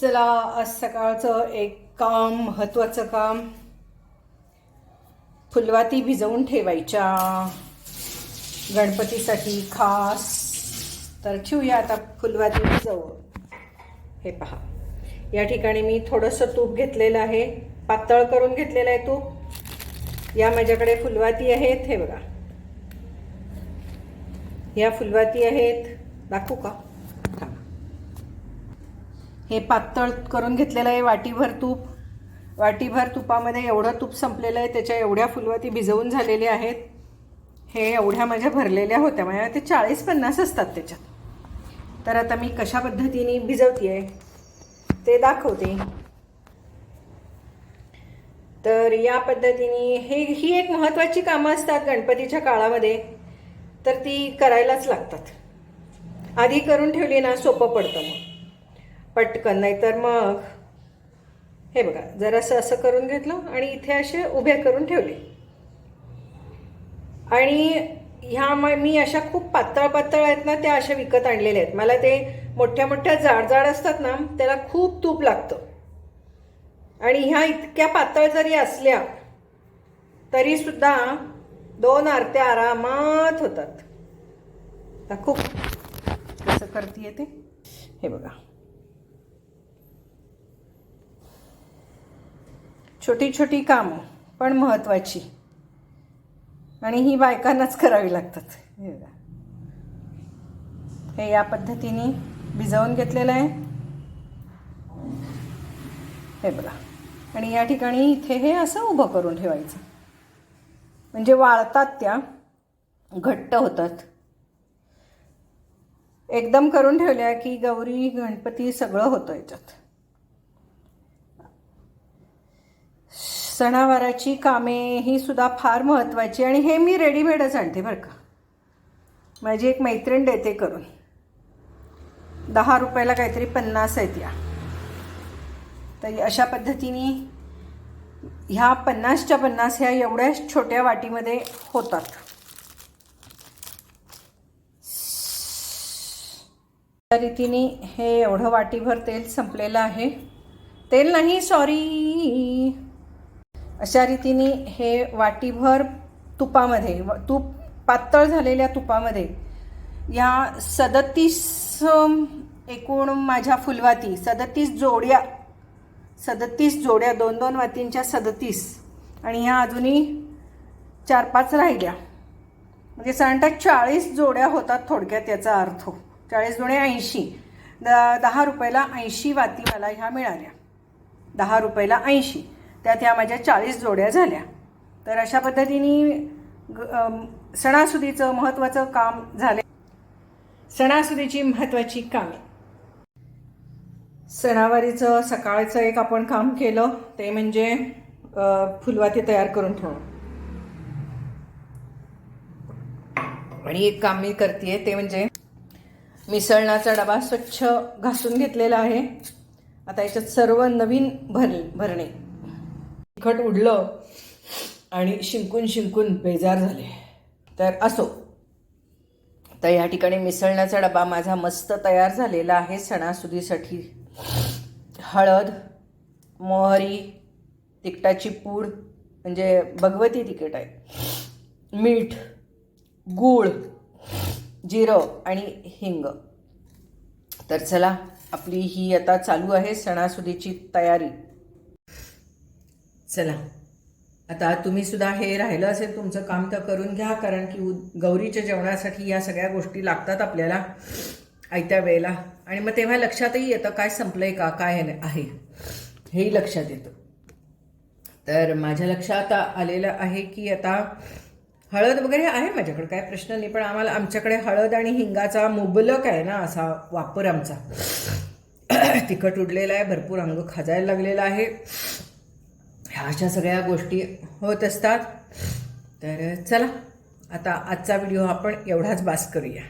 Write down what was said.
चला आज सकाळचं एक काम महत्वाचं काम. फुलवाती भिजवून ठेवायच्या. गणपतीसाठी खास. तर ठेवूया आता फुलवाती भिजवून. हे पहा. या ठिकाणी मी थोडंसं तूप घेतलेलं आहे. पातळ करून घेतलेलं आहे तूप. या माझ्याकडे फुलवाती आहेत. हे बघा. या फुलवाती आहेत. दाखवू का? हे पातळ करून घेतलेलं आहे वाटीभर तूप. वाटीभर तुपामध्ये एवढं तूप संपलेलं आहे त्याच्या एवढ्या फुलवाती भिजवून झालेल्या आहेत. हे एवढ्या माझ्या भरलेल्या होत्या माझ्या ते चाळीस पन्नास असतात त्याच्यात. तर आता मी कशा पद्धतीने भिजवते आहे ते दाखवते. तर या पद्धतीने हे ही एक महत्त्वाची कामं असतात गणपतीच्या काळामध्ये. तर ती करायलाच लागतात. आधी करून ठेवली ना सोपं पडतं मग. पटकन नाहीतर मग हे बघा जरासं असं करून घेतलं आणि इथे असे उभे करून ठेवले. आणि ह्या म- मी अशा खूप पातळ पातळ आहेत ना त्या अशा विकत आणलेल्या आहेत. मला ते मोठ्या मोठ्या जाड जाड असतात ना त्याला खूप तूप लागतं. आणि ह्या इतक्या पातळ जरी असल्या तरीसुद्धा दोन आरत्या आरामात होतात. आता खूप कसं करते ते? हे बघा. छोटी छोटी कामं पण महत्त्वाची आणि ही बायकांनाच करावी लागतात. हे या पद्धतीने भिजवून घेतलेलं आहे. हे बघा. आणि या ठिकाणी इथे हे असं उभं करून ठेवायचं. म्हणजे वाळतात त्या. घट्ट होतात. एकदम करून ठेवल्या की गौरी गणपती सगळं होतं याच्यात. सणावाराची कामे ही सुद्धा फार महत्त्वाची आणि हे मी रेडीमेडच आणते बरं का. माझी एक मैत्रीण देते करून. दहा रुपयाला काहीतरी पन्नास आहेत या. तर अशा पद्धतीने ह्या पन्नासच्या पन्नास ह्या एवढ्या छोट्या वाटीमध्ये होतात. त्या रीतीने हे एवढं वाटीभर तेल संपलेलं आहे. तेल नाही सॉरी अशा रीतीने हे वाटीभर तुपामध्ये व- तूप पातळ झालेल्या तुपामध्ये या सदतीस एकूण माझ्या फुलवाती सदतीस जोड्या सदतीस जोड्या दोन दोन वातींच्या सदतीस आणि ह्या अजूनही चार पाच राहिल्या. म्हणजे साधारणतः चाळीस जोड्या होतात थोडक्यात याचा अर्थ. चाळीस जोड्या ऐंशी. द दहा रुपयाला ऐंशी वाती मला ह्या मिळाल्या. दहा रुपयाला ऐंशी. त्यात ह्या माझ्या चाळीस जोड्या झाल्या. तर अशा पद्धतीने सणासुदीचं महत्त्वाचं काम झाले. सणासुदीची महत्त्वाची कामे. सणावारीचं सकाळचं एक आपण काम केलं ते म्हणजे फुलवाती तयार करून ठेवणं. आणि एक काम मी करते ते म्हणजे मिसळणाचा डबा स्वच्छ घासून घेतलेला आहे. आता याच्यात सर्व नवीन भर भरणे. तिखट उडलं आणि शिंकून शिंकून बेजार झाले. तर असो. तर या ठिकाणी मिसळण्याचा डबा माझा मस्त तयार झालेला आहे सणासुदीसाठी. हळद मोहरी तिखटाची पूड म्हणजे भगवती तिकीट आहे. मीठ गूळ जिरं आणि हिंग. तर चला आपली ही आता चालू आहे सणासुदीची तयारी. चला. आता तुम्ही सुद्धा हे राहिलं असेल तुमचं काम तर करून घ्या कारण की उ गौरीच्या जेवणासाठी या सगळ्या गोष्टी लागतात आपल्याला आयत्या वेळेला. आणि मग तेव्हा लक्षातही येतं काय संपलंय का काय आहे हेही लक्षात येतं. तर माझ्या लक्षात आलेलं आहे की आता हळद वगैरे आहे माझ्याकडे काय प्रश्न नाही पण आम्हाला आमच्याकडे हळद आणि हिंगाचा मुबलक आहे ना असा वापर आमचा. तिखट उडलेला आहे भरपूर अंग खाजायला लागलेला आहे. ह्या अशा सगळ्या गोष्टी होत असतात. तर चला आता आजचा व्हिडिओ आपण एवढाच बास करूया.